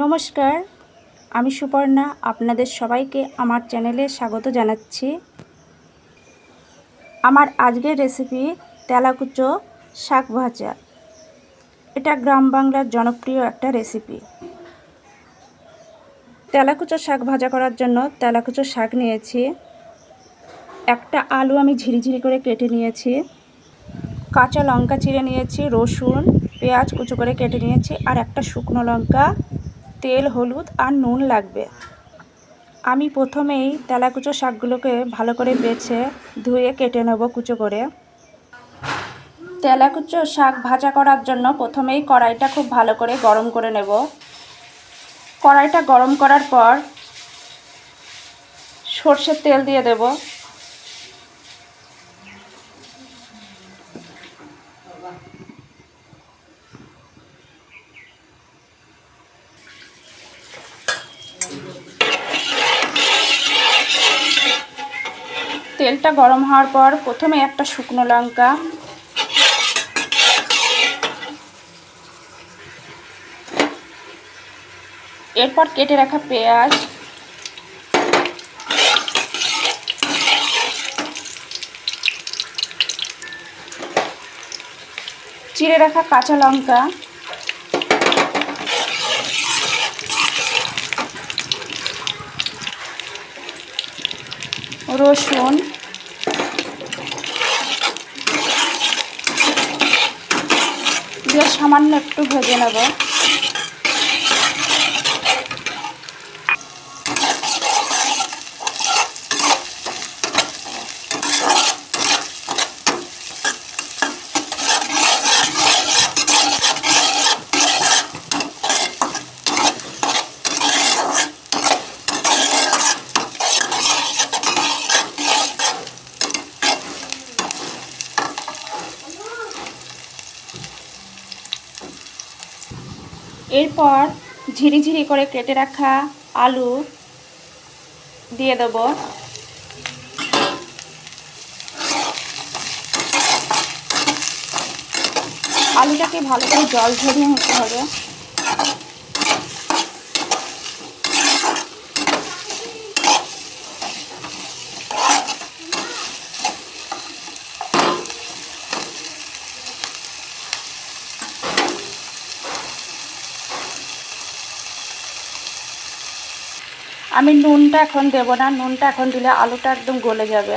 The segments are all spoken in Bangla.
নমস্কার, আমি সুপর্ণা, আপনাদের সবাইকে আমার চ্যানেলে স্বাগত জানাচ্ছি। আমার আজকের রেসিপি তেলাকুচো শাক ভাজা। এটা গ্রাম বাংলার জনপ্রিয় একটা রেসিপি তেলাকুচো শাক ভাজা করার জন্য তেলাকুচো শাক নিয়েছি। একটা আলু আমি ঝিরিঝিরি করে কেটে নিয়েছি। কাঁচা লঙ্কা চিড়ে নিয়েছি, রসুন, পেঁয়াজ কুচো করে কেটে নিয়েছি, আর একটা শুকনো লঙ্কা তেল, হলুদ আর নুন লাগবে। আমি প্রথমেই তেলাকুচো শাকগুলোকে ভালো করে বেছে ধুয়ে কেটে নেব কুচো করে। তেলাকুচো শাক ভাজা করার জন্য প্রথমেই কড়াইটা খুব ভালো করে গরম করে নেব। কড়াইটা গরম করার পর সর্ষের তেল দিয়ে দেব। তেলটা গরম হওয়ার পর প্রথমে একটা শুকনো লঙ্কা। এরপর কেটে রাখা পেঁয়াজ। চিড়ে রাখা কাঁচা লঙ্কা। রসুন। দিয়ে সামান্য একটু ভেজে নেব। এরপর ঝিরিঝিরি করে কেটে রাখা আলু দিয়ে দেব। আলুটাকে ভালো করে জল ঝরিয়ে নিতে হবে। আমি নুনটা এখন দেব না, নুনটা এখন দিলে আলুটা একদম গলে যাবে।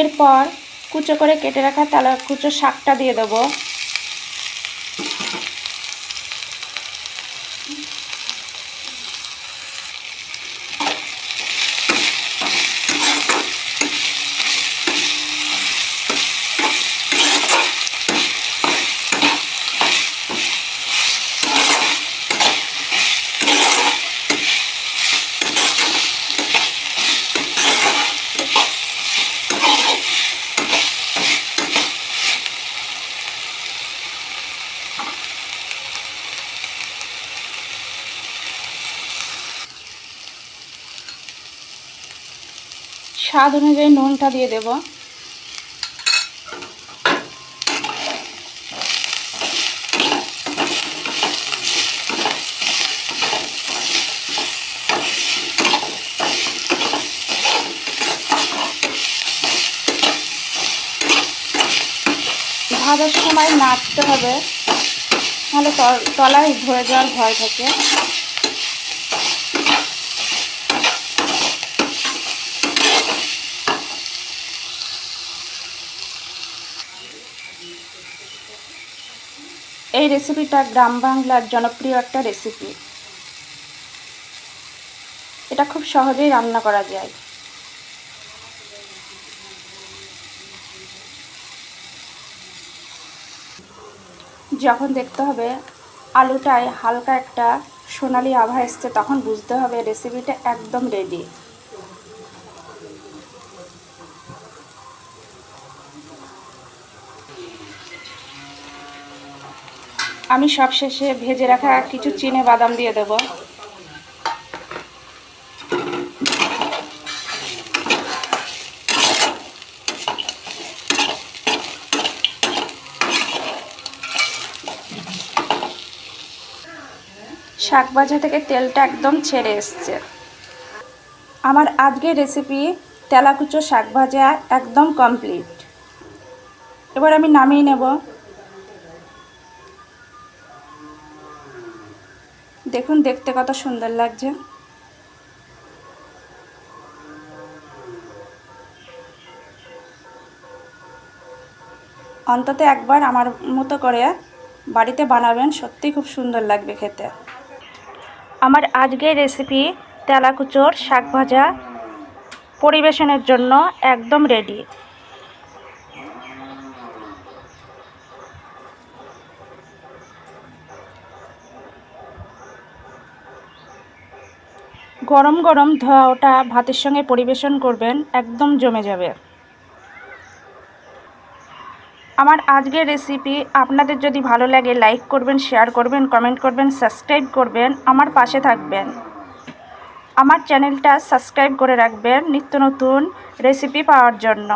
এরপর কুচো করে কেটে রাখা তালা কুচো শাকটা দিয়ে দেবো। স্বাদ অনুযায়ী নুনটা দিয়ে দেব। ভাজার সময় নাড়তে হবে, নাহলে তলায় ধরে যাওয়ার ভয় থাকে। এই রেসিপিটা গ্রাম বাংলার জনপ্রিয় একটা রেসিপি এটা খুব সহজেই রান্না করা যায়। যখন দেখতে হবে আলুটায় হালকা একটা সোনালি আভা এসছে, তখন বুঝতে হবে রেসিপিটা একদম রেডি আমি সব শেষে ভেজে রাখা কিছু চিনে বাদাম দিয়ে দেব। শাক ভাজা থেকে তেলটা একদম ছেড়ে এসছে। আমার আজকের রেসিপি তেলাকুচো শাক ভাজা একদম কমপ্লিট এবার আমি নামিয়ে নেব। দেখুন, দেখতে কত সুন্দর লাগছে। অন্তত একবার আমার মতো করে বাড়িতে বানাবেন সত্যিই খুব সুন্দর লাগবে খেতে। আমার আজকের রেসিপি তেলাকুচোর শাক ভাজা পরিবেশনের জন্য একদম রেডি গরম গরম ধোয়া ওটা ভাতের সঙ্গে পরিবেশন করবেন, একদম জমে যাবে। আমার আজকের রেসিপি আপনাদের যদি ভালো লাগে লাইক করবেন শেয়ার করবেন কমেন্ট করবেন সাবস্ক্রাইব করবেন, আমার পাশে থাকবেন। আমার চ্যানেলটা সাবস্ক্রাইব করে রাখবেন নিত্য নতুন রেসিপি পাওয়ার জন্য।